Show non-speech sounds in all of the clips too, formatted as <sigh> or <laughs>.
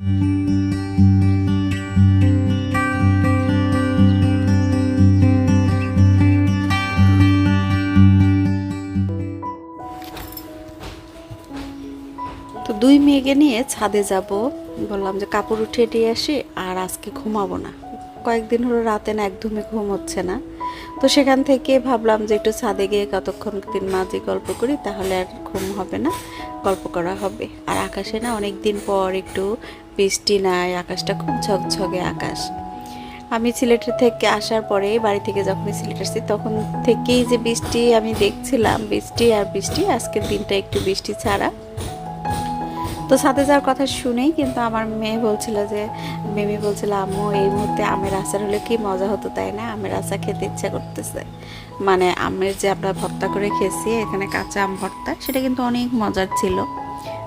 তো দুই মেয়েকে নিয়ে ছাদে যাব। বললাম যে কাপড় উঠিয়ে দিয়ে আসি, আর আজকে ঘুমাবো না। কয়েকদিন হলো রাতে না একদমই ঘুম হচ্ছে না। তো সেখান থেকে ভাবলাম যে একটু ছাদে গিয়ে কতক্ষণ দিন মাঝে গল্প করি, তাহলে আর ঘুম হবে না, গল্প করা হবে। আর আকাশে না অনেক দিন পর একটু বৃষ্টি নাই, আকাশটা খুব ঝকঝকে আকাশ। আমি সিলেটের থেকে আসার পরে, বাড়ি থেকে যখনই সিলেট আসছি, তখন থেকেই যে বৃষ্টি আমি দেখছিলাম, বৃষ্টি আর বৃষ্টি, আজকের দিনটা একটু বৃষ্টি ছাড়া। তো সাথে যাওয়ার কথা শুনেই কিন্তু আমার মেয়ে বলছিল যে, মেমি বলছিল, আম্মু, এই মুহূর্তে আমের আচার হলে কি মজা হতো, তাই না? আমের আচার খেতে ইচ্ছা করতেছে। মানে আমের যে আমরা ভর্তা করে খেয়েছি, এখানে কাঁচা আম ভর্তা, সেটা কিন্তু অনেক মজার ছিল।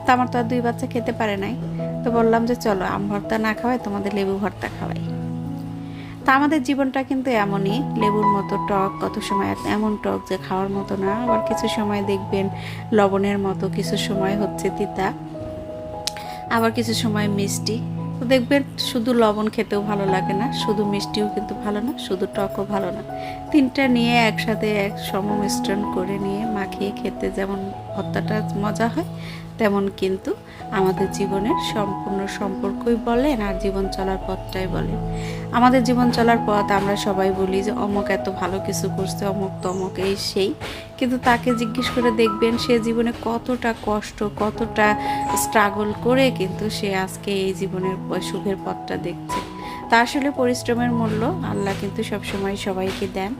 তো আমার তো আর দুই বাচ্চা খেতে পারে নাই। তো বললাম যে, চলো, আম ভর্তা না খাওয়াই, তোমাদের লেবু ভর্তা খাওয়াই। তা আমাদের জীবনটা কিন্তু এমনই, লেবুর মতো টক, কত সময় এমন টক যে খাওয়ার মতো না। আবার কিছু সময় দেখবেন, লবণের মতো কিছু সময় হচ্ছে তিতা। আবার কিছু সময় মিষ্টি। তো দেখবেন শুধু লবণ খেতেও ভালো লাগে না, শুধু মিষ্টিও কিন্তু ভালো না, শুধু টকও ভালো না। তিনটা নিয়ে একসাথে এক সমমিশ্রণ করে নিয়ে মাখিয়ে খেতে যেমন ভর্তাটা মজা হয়, তেমন কিন্তু আমাদের জীবনের সম্পূর্ণ সম্পর্কই বলেন আর জীবন চলার পথটাই বলেন। আমাদের জীবন চলার পথ আমরা সবাই বলি যে, অমুক এত ভালো কিছু করছে, অমুক তমক এই সেই। কিন্তু তাকে জিজ্ঞেস করে দেখবেন সে জীবনে কতটা কষ্ট, কতটা স্ট্রাগল করে কিন্তু সে আজকে এই জীবনের সুখের পথটা দেখছে। তা আসলে পরিশ্রমের মূল্য আল্লাহ কিন্তু সবসময় সবাইকে দেন।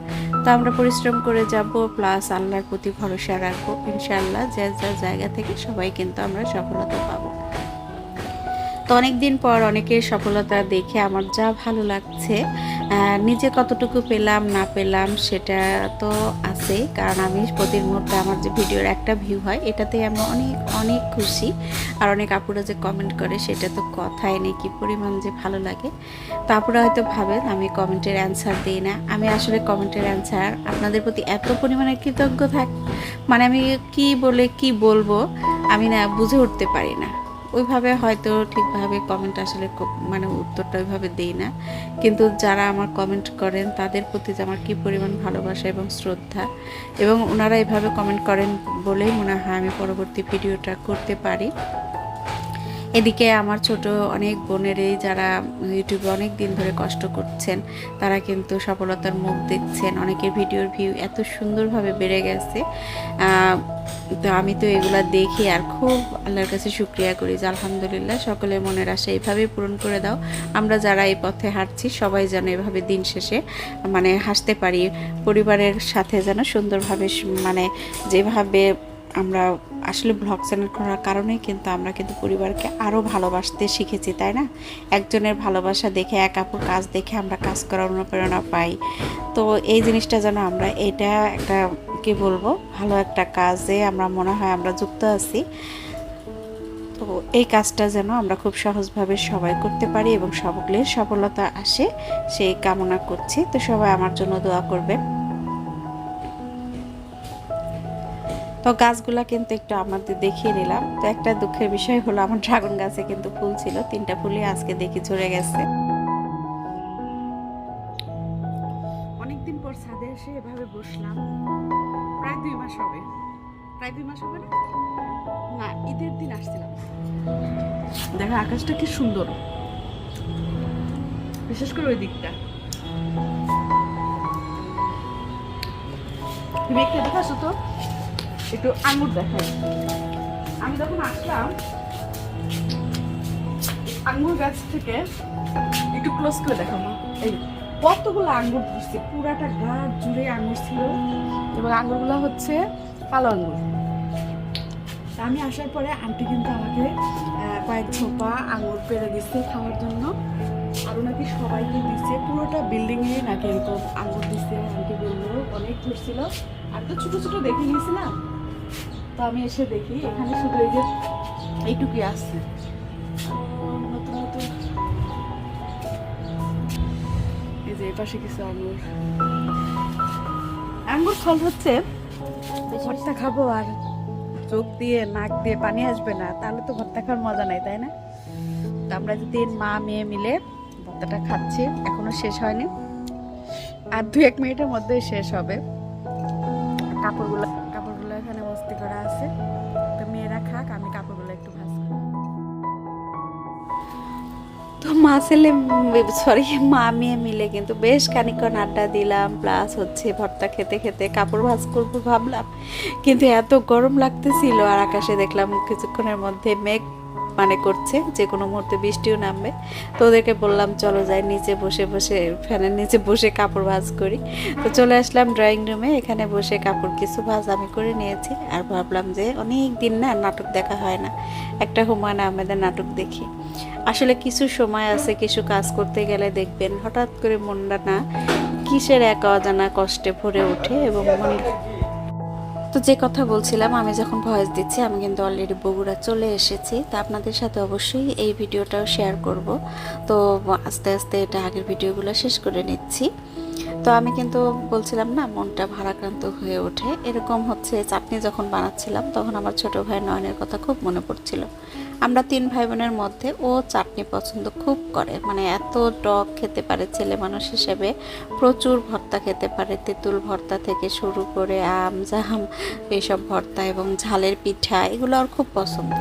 তো আমরা পরিশ্রম করে যাব প্লাস আল্লাহর প্রতি ভরসা রাখব। ইনশাআল্লাহ যা যা জায়গা থেকে সবাই কিন্তু আমরা সফলতা পাবো। অনেক দিন পর অনেকের সফলতা দেখে আমার যা ভালো লাগছে নিজে কতটুকু পেলাম, না পেলাম সেটা তো আছে কারণ আমি প্রতি মুহূর্তে আমার যে ভিডিওর একটা ভিউ হয় এটাতে আমি অনেক অনেক খুশি। আর অনেক আপুরা যে কমেন্ট করে সেটা তো কথাই নেই, কি পরিমাণ যে ভালো লাগে। তো আপুরা হয়তো ভাবেন, আমি কমেন্টের অ্যান্সার দিই না। আমি আসলে কমেন্টের অ্যান্সার আপনাদের প্রতি এত পরিমাণে কৃতজ্ঞ থাক মানে আমি কি বলে কি বলব, আমি না বুঝে উঠতে পারি না। ওইভাবে হয়তো ঠিকভাবে কমেন্ট আসলে মানে উত্তরটা ওইভাবে দিই না। কিন্তু যারা আমার কমেন্ট করেন, তাদের প্রতি যে আমার কী পরিমাণ ভালোবাসা এবং শ্রদ্ধা, এবং ওনারা এভাবে কমেন্ট করেন বলেই মনে হয় আমি পরবর্তী ভিডিওটা করতে পারি। এদিকে আমার ছোট অনেক বোনেরই যারা ইউটিউবে অনেক দিন ধরে কষ্ট করছেন, তারা কিন্তু সফলতার মুখ দেখছেন। অনেকের ভিডিওর ভিউ এত সুন্দরভাবে বেড়ে গেছে। তো আমি তো এগুলা দেখি আর খুব আল্লাহর কাছে শুক্রিয়া করি যে আলহামদুলিল্লাহ সকলের মনের আশা এইভাবেই পূরণ করে দাও। আমরা যারা এই পথে হাঁটছি সবাই যেন এভাবে দিন শেষে মানে হাসতে পারি, পরিবারের সাথে যেন সুন্দরভাবে মানে যেভাবে আমরা আসলে ব্লগ চ্যানেল করার কারণেই কিন্তু আমরা কিন্তু পরিবারকে আরও ভালোবাসতে শিখেছি, তাই না? একজনের ভালোবাসা দেখে, এক আপুর কাজ দেখে আমরা কাজ করার অনুপ্রেরণা পাই। তো এই জিনিসটা যেন আমরা এটা একটা, কি বলব, ভালো একটা কাজে আমরা মনে হয় আমরা যুক্ত আছি। তো এই কাজটা যেন আমরা খুব সহজভাবে সবাই করতে পারি এবং সকলের সফলতা আসে, সেই কামনা করছি। তো সবাই আমার জন্য দোয়া করবেন। তো গাছগুলা কিন্তু একটু আমাদের দেখিয়ে নিলাম। তো একটা দুঃখের বিষয় হলো আমার ড্রাগন গাছে কিন্তু ফুল ছিল তিনটা ফুলই আজকে দেখি ঝরে গেছে। অনেকদিন পর ছাদে এসে এভাবে বসলাম। প্রায় দুই মাস হবে। প্রায় দুই মাস হবে না? না ঈদের দিন আসছিলাম। দেখা আকাশটা কি সুন্দর। বিশেষ করে ওই দিকটা। একটা দেখাছো তো। একটু আঙুর দেখাই। আমি যখন আসলাম, আঙ্গুর গাছ থেকে একটু ক্লোজ করে দেখো মা এই কতগুলো আঙ্গুর ধরছে, পুরাটা গাছ জুড়ে আঙ্গুর ছিল। এবং আঙ্গুরগুলো হচ্ছে কালো আঙ্গুর। আমি আসার পরে আন্টি কিন্তু আমাকে কয়েক ছোপা আঙুর পেরে দিচ্ছে খাওয়ার জন্য। আরও নাকি সবাইকে দিচ্ছে, পুরোটা বিল্ডিংয়ে নাকি এরকম আঙুর দিচ্ছে। আন্টি বলল, অনেক ঘুরছিল আর তো ছোটো ছোটো দেখে নিয়েছিলাম। তো আমি এসে দেখি, এখানে শুধু এই যে এইটুকুই আসছে নতুন নতুন এই যে এই পাশে কিছু আঙুর আঙ্গুর ফল হচ্ছে, ভর্তা খাব আর চোখ দিয়ে, নাক দিয়ে পানি আসবে না, তাহলে তো ভর্তা খাওয়ার মজা নাই, তাই না? তো আমরা যে তিন মা, মেয়ে মিলে ভর্তাটা খাচ্ছি, এখনও শেষ হয়নি। আর দু এক মিনিটের মধ্যে শেষ হবে। কাপড়গুলো তো মা ছেলে সরি মা মেয়ে মিলে কিন্তু বেশ খানিকক্ষণ আড্ডা দিলাম প্লাস হচ্ছে ভর্তা খেতে খেতে কাপড় ভাজ করব ভাবলাম। কিন্তু এত গরম লাগতেছিল আর আকাশে দেখলাম কিছুক্ষণের মধ্যে মেঘ মানে করছে, যে কোনো মুহূর্তে বৃষ্টিও নামবে। তো ওদেরকে বললাম, চলো যাই, নিচে বসে বসে ফ্যানের নিচে বসে কাপড় ভাজ করি। তো চলে আসলাম ড্রয়িং রুমে এখানে বসে কাপড় কিছু ভাজ আমি করে নিয়েছি। আর ভাবলাম যে অনেক দিন না নাটক দেখা হয় না। একটা হুমায়ুন আহমেদের নাটক দেখি। আসলে কিছু সময় আছে, কিছু কাজ করতে গেলে দেখবেন হঠাৎ করে মনটা না কিসের এক অজানা কষ্টে ভরে ওঠে এবং মন তো যে কথা বলছিলাম, আমি যখন ভয়েস দিচ্ছি, আমি কিন্তু অলরেডি বগুড়া চলে এসেছি। তা আপনাদের সাথে অবশ্যই এই ভিডিওটাও শেয়ার করব। তো আস্তে আস্তে এটা আগের ভিডিওগুলো শেষ করে নিচ্ছি। তো আমি কিন্তু বলছিলাম না, মনটা ভারাক্রান্ত হয়ে ওঠে। এরকম হচ্ছে চাটনি যখন বানাচ্ছিলাম, তখন আমার ছোট ভাই নয়নের কথা খুব মনে পড়ছিল। আমরা তিন ভাই বোনের মধ্যে ও চাটনি পছন্দ খুব করে। মানে এত টক খেতে পারে ছেলে মানুষ হিসেবে। প্রচুর ভর্তা খেতে পারে। তেঁতুল ভর্তা থেকে শুরু করে আম, জাম, এইসব ভর্তা এবং ঝালের পিঠা, এগুলো ওর খুব পছন্দ।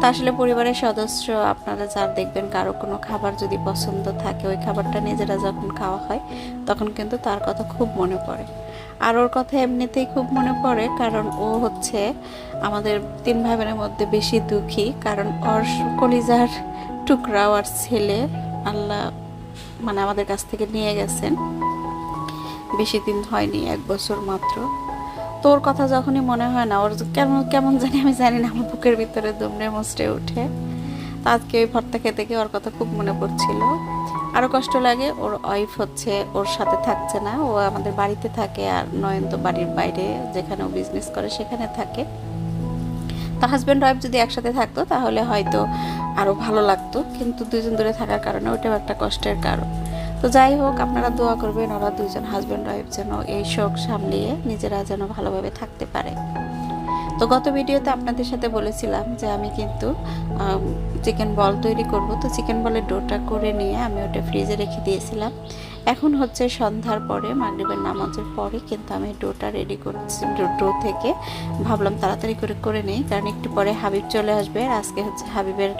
তা আসলে পরিবারের সদস্য, আপনারা যার দেখবেন কারও কোনো খাবার যদি পছন্দ থাকে, ওই খাবারটা নিজেরা যখন খাওয়া হয়, তখন কিন্তু তার কথা খুব মনে পড়ে। আর ওর কথা এমনিতেই খুব মনে পড়ে, কারণ ও হচ্ছে আমাদের তিন ভাই বোনের মধ্যে বেশি দুঃখী, কারণ ওর কলিজার টুকরা আর ছেলে আল্লাহ মানে আমাদের কাছ থেকে নিয়ে গেছেন। বেশি দিন হয়নি, এক বছর মাত্র। তোর কথা যখনই মনে হয় না, ওর কেমন কেমন জানি আমি জানি না, আমার বুকের ভিতরে দুমড়ে মুচড়ে ওঠে আজকে ওই ভর্তা খেতে গিয়ে ওর কথা খুব মনে পড়ছিল। আরও কষ্ট লাগে, ওর ওয়াইফ হচ্ছে, ওর সাথে থাকছে না। ও আমাদের বাড়িতে থাকে আর নয়ন তো বাড়ির বাইরে, যেখানে ও বিজনেস করে সেখানে থাকে। তো হাজব্যান্ড ওয়াইফ যদি একসাথে থাকতো, তাহলে হয়তো আরও ভালো লাগতো। কিন্তু দুজন দূরে থাকার কারণে ওটাও একটা কষ্টের কারণ। তো যাই হোক, আপনারা দোয়া করবেন, ওরা দুজন হাজব্যান্ড ওয়াইফ যেন এই শোক সামলিয়ে নিজেরা যেন ভালোভাবে থাকতে পারে। তো গত ভিডিওতে আপনাদের সাথে বলেছিলাম যে আমি কিন্তু চিকেন বল তৈরি করব। তো চিকেন বলের ডোটা করে নিয়ে আমি ওটা ফ্রিজে রেখে দিয়েছিলাম। এখন হচ্ছে সন্ধ্যার পরে, মাগরিবের নামাজের পরে কিন্তু আমি ডোটা রেডি করছি, ডো থেকে ভাবলাম তাড়াতাড়ি করে করে নিই। কারণ একটু পরে হাবিব চলে আসবে। আজকে হচ্ছে হাবিবের,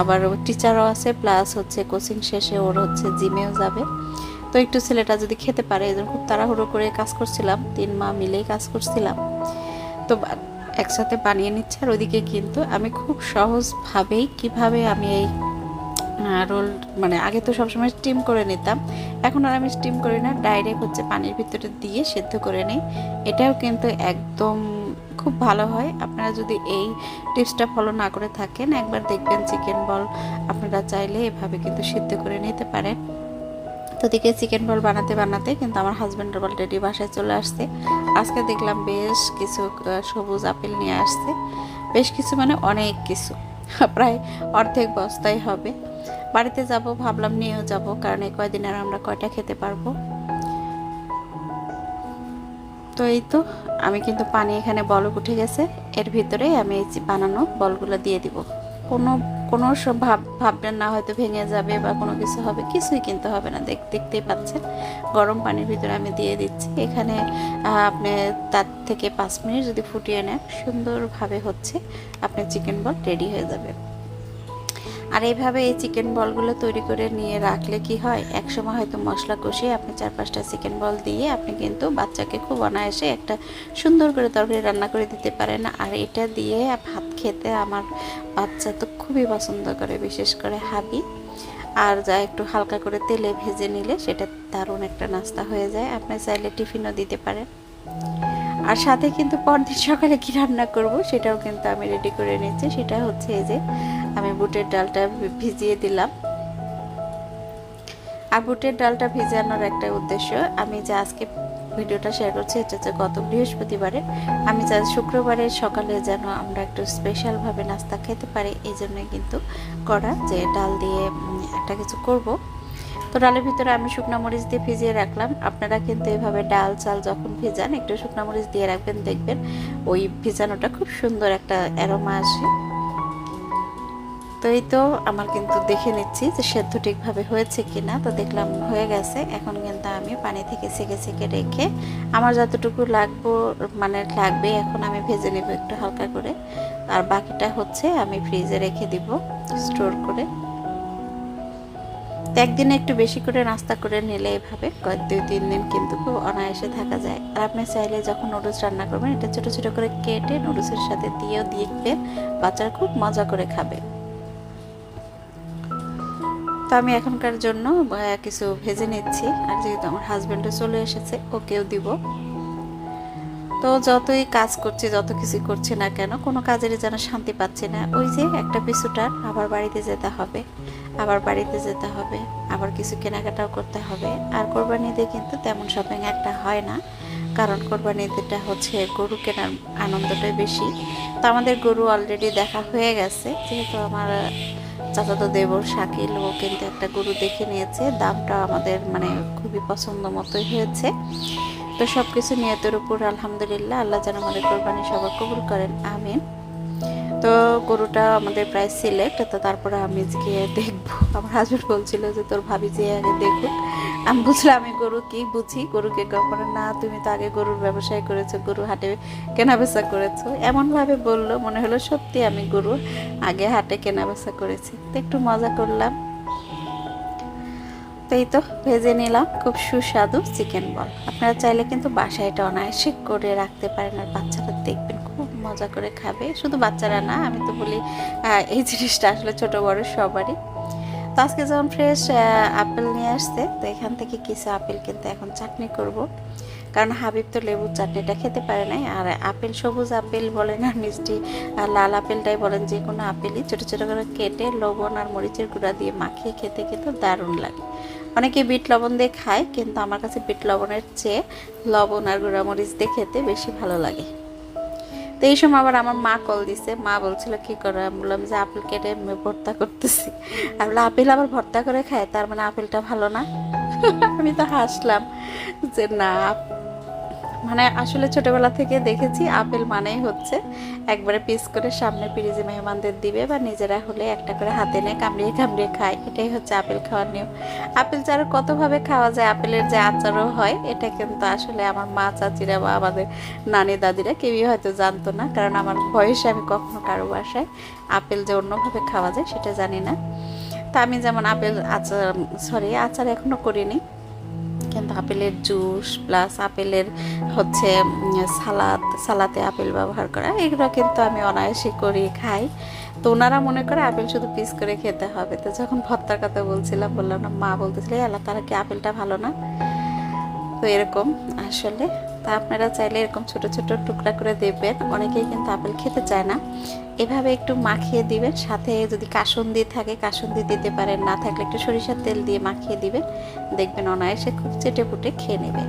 আবার টিচারও আছে প্লাস হচ্ছে কোচিং শেষে ওর হচ্ছে জিমেও যাবে। তো একটু ছেলেটা যদি খেতে পারে এজন্য খুব তাড়াহুড়ো করে কাজ করছিলাম, তিন মা মিলেই কাজ করছিলাম। তো একসাথে বানিয়ে নিচ্ছে আর ওদিকে কিন্তু আমি খুব সহজভাবেই কীভাবে আমি এই রোল মানে আগে তো সবসময় স্টিম করে নিতাম, এখন আর আমি স্টিম করি না ডাইরেক্ট হচ্ছে পানির ভিতরে দিয়ে সেদ্ধ করে নিই। এটাও কিন্তু একদম খুব ভালো হয়। আপনারা যদি এই টিপসটা ফলো না করে থাকেন, একবার দেখবেন চিকেন বল আপনারা চাইলে এভাবে কিন্তু সিদ্ধ করে নিতে পারেন। তো দিকে চিকেন বল বানাতে বানাতে কিন্তু আমার হাজব্যান্ড অলরেডি বাসায় চলে আসছে। আজকে দেখলাম বেশ কিছু সবুজ আপেল নিয়ে আসছে। বেশ কিছু মানে অনেক কিছু, <laughs> প্রায় অর্ধেক বস্তাই হবে। বাড়িতে যাব, ভাবলাম নিয়েও যাব, কারণ এই কয়দিন আর আমরা কয়টা খেতে পারব। তো এই তো, আমি কিন্তু পানি এখানে বলক উঠে গেছে, এর ভিতরে আমি এই বানানো বলগুলো দিয়ে দিব। কোনো কোনো সব ভাব, ভাববেন না হয়তো ভেঙে যাবে বা কোনো কিছু হবে, কিছুই কিনতে হবে না। দেখ, দেখতেই পাচ্ছেন, গরম পানির ভিতরে আমি দিয়ে দিচ্ছি। এখানে আপনি তার থেকে পাঁচ মিনিট যদি ফুটিয়ে নেন, সুন্দরভাবে হচ্ছে, আপনার চিকেন বল রেডি হয়ে যাবে। আর এইভাবে এই চিকেন বলগুলো তৈরি করে নিয়ে রাখলে কি হয়? এক সময় হয়তো মশলা কষিয়ে আপনি চার পাঁচটা চিকেন বল দিয়ে আপনি কিন্তু বাচ্চাকে খুব অনায়াসে একটা সুন্দর করে তরকারি রান্না করে দিতে পারেন। আর এটা দিয়ে ভাত খেতে আমার বাচ্চা তো খুবই পছন্দ করে, বিশেষ করে হাবি। আর যা একটু হালকা করে তেলে ভেজে নিলে সেটা দারুণ একটা নাস্তা হয়ে যায়। আপনি চাইলে টিফিনও দিতে পারেন। আর সাথে কিন্তু পরদিন সকালে কি রান্না করব সেটাও কিন্তু আমি রেডি করে নিচ্ছি। সেটা হচ্ছে এই যে আমি বুটের ডালটা ভিজিয়ে দিলাম। আর বুটের ডালটা ভিজানোর একটা উদ্দেশ্য, আমি যে আজকে ভিডিওটা শেয়ার করছি, এটা হচ্ছে গত বৃহস্পতিবারে। আমি যা শুক্রবারের সকালে যেন আমরা একটু স্পেশালভাবে নাস্তা খেতে পারি, এই জন্যই কিন্তু করা যে ডাল দিয়ে একটা কিছু করব। তো ডালের ভিতরে আমি শুকনো মরিচ দিয়ে ভিজিয়ে রাখলাম। আপনারা কিন্তু এভাবে ডাল চাল যখন ভেজান, একটু শুকনো মরিচ দিয়ে রাখবেন, দেখবেন ওই ভিজানোটা খুব সুন্দর একটা অ্যারোমা আসে। তো এই তো আমার কিন্তু দেখে নিচ্ছি যে সেদ্ধ ঠিকভাবে হয়েছে কিনা। তো দেখলাম হয়ে গেছে। এখন কিন্তু আমি পানি থেকে সেকে সেকে রেখে আমার যতটুকু লাগবো মানে লাগবে, এখন আমি ভেজে নেব একটু হালকা করে। আর বাকিটা হচ্ছে আমি ফ্রিজে রেখে দিব স্টোর করে। একদিনে একটু বেশি করে নাস্তা করে নিলে এভাবে কয়েক দুই, তিন দিন কিন্তু খুব অনায়াসে থাকা যায়। আর আপনি চাইলে যখন নুডলস রান্না করবেন, এটা ছোট ছোট করে কেটে নুডলসের সাথে দিয়েও দিবেন বাচ্চারা খুব মজা করে খাবে। তো আমি এখনকার জন্য কিছু ভেজে নিচ্ছি। আর যেহেতু আমার হাজব্যান্ডও চলে এসেছে, ওকেও দিব। তো যতই কাজ করছি, যত কিছু করছি না কেন, কোনো কাজেরই যেন শান্তি পাচ্ছি না। ওই যে একটা পিছুটার আবার বাড়িতে যেতে হবে, আবার বাড়িতে যেতে হবে, আবার কিছু কেনাকাটাও করতে হবে। আর কোরবানি ঈদে কিন্তু তেমন শপিং একটা হয় না। কারণ কোরবানি ঈদটা হচ্ছে গরু কেনার আনন্দটাই বেশি। তো আমাদের গরু অলরেডি দেখা হয়ে গেছে। যেহেতু আমার চাচাতো দেবর শাকিল, ও কিন্তু একটা গরু দেখে নিয়েছে। দামটা আমাদের মানে খুবই পছন্দ মতোই হয়েছে। তো সব কিছু নিয়তের উপর আলহামদুলিল্লাহ, আল্লাহ যেন আমাদের কোরবানি সবার কবুল করেন, আমিন। তো গরুটা আমাদের প্রায় সিলেক্ট তো তারপরে আমি গিয়ে দেখব। আমার হাজবেন্ড বলছিল যে, তোর ভাবি যে আগে দেখুক। আমি বুঝলাম আমি গরু কি বুঝি? গরুকে কখনো, না, তুমি তো আগে গরুর ব্যবসায় করেছ, গরু হাটে কেনা বেচা করেছ। এমনভাবে বলল, মনে হলো সত্যি আমি গরু আগে হাটে কেনা বেচা করেছি। তো একটু মজা করলাম। তো এই তো, ভেজে নিলাম। খুব সুস্বাদু চিকেন বল। আপনারা চাইলে কিন্তু বাসায় এটা অনায়াসে করে রাখতে পারেন আর বাচ্চারা দেখবেন। খুব মজা করে খাবে। শুধু বাচ্চারা না, আমি তো বলি এই জিনিসটা আসলে ছোট বড় সবারই। তো আজকে যখন ফ্রেশ আপেল নিয়ে আসছে, তো এখান থেকে কিছু আপেল কিন্তু এখন চাটনি করব। কারণ হাবিব তো লেবুর চাটনিটা খেতে পারে নাই, আর আপেল, সবুজ আপেল বলেন আর মিষ্টি, আর লাল আপেলটাই বলেন যে কোনো আপেলই। ছোটো ছোটো করে কেটে লবণ আর মরিচের গুঁড়া দিয়ে মাখিয়ে খেতে কিন্তু দারুণ লাগে। অনেকে বিট লবণ দিয়ে খায়, কিন্তু আমার কাছে বিট লবণের চেয়ে লবণ আর গুঁড়া মরিচ দিয়ে খেতে বেশি ভালো লাগে। তো এই সময় আবার আমার মা কল দিছে। মা বলছিল কি করে? আমি বললাম যে আপেল কেটে ভর্তা করতেছি। আমি বললাম, আপেল আবার ভর্তা করে খায়? তার মানে আপেলটা ভালো না? <laughs> আমি তো হাসলাম যে না মানে আসলে ছোটবেলা থেকে দেখেছি আপেল মানেই হচ্ছে একবারে পিস করে সামনে পিরিজে মেহমানদের দিবে বা নিজেরা হলে একটা করে হাতে নিয়ে কামড়িয়ে কামড়িয়ে খায়। এটাই হচ্ছে আপেল খাওয়ার নিয়ম। আপেল চারা কতভাবে খাওয়া যায়, আপেলের যে আচারও হয়, এটা কিন্তু আসলে আমার মা, চাচিরা বা আমাদের নানি, দাদিরা কেউই হয়তো জানতো না। কারণ আমার বয়সে আমি কখনো কারও বাসায় আপেল যে অন্যভাবে খাওয়া যায় সেটা জানি না। তা আমি যেমন আপেল আচার সরি আচার এখনও করিনি। আপেলের জুস প্লাস আপেলের হচ্ছে সালাদ, সালাতে আপেল ব্যবহার করা। এগুলো কিন্তু আমি অনায়াসে করি খাই। তো ওনারা মনে করে আপেল শুধু পিস করে খেতে হবে। তো যখন ভর্তার কথা বলছিলাম, বললাম না, মা বলতেছিল এলা তারা কি আপেলটা ভালো না? তো এরকম আসলে। তা আপনারা চাইলে এরকম ছোট ছোট টুকরা করে দেবেন। অনেকেই কিন্তু আপেল খেতে চায় না। এভাবে একটু মাখিয়ে দিবেন, সাথে যদি কাসুন্দি থাকে, কাসুন্দি দিতে পারেন, না থাকলে একটু সরিষার তেল দিয়ে মাখিয়ে দিবেন। দেখবেন অনায়াসে খুব চেটে পুটে খেয়ে নেবে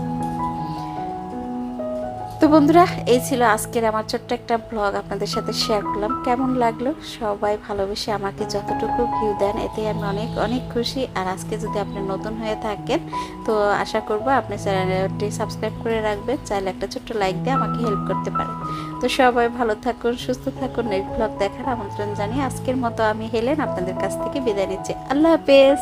তো বন্ধুরা, এই ছিল আজকের আমার ছোট্ট একটা ব্লগ আপনাদের সাথে শেয়ার করলাম। কেমন লাগল? সবাই ভালোবেসে আমাকে যতটুকু ভিউ দেন, এতে আমি অনেক অনেক খুশি। আর আজকে যদি আপনি নতুন হয়ে থাকেন, তো আশা করব আপনি চ্যানেলটি সাবস্ক্রাইব করে রাখবেন। চাইলে একটা ছোট্ট লাইক দিয়ে আমাকে হেল্প করতে পারেন। তো সবাই ভালো থাকুন, সুস্থ থাকুন। নেক্সট ব্লগ দেখার আমন্ত্রণ জানিয়ে আজকের মতো আমি হেলেন আপনাদের কাছ থেকে বিদায় নিচ্ছি। আল্লাহ হাফেজ!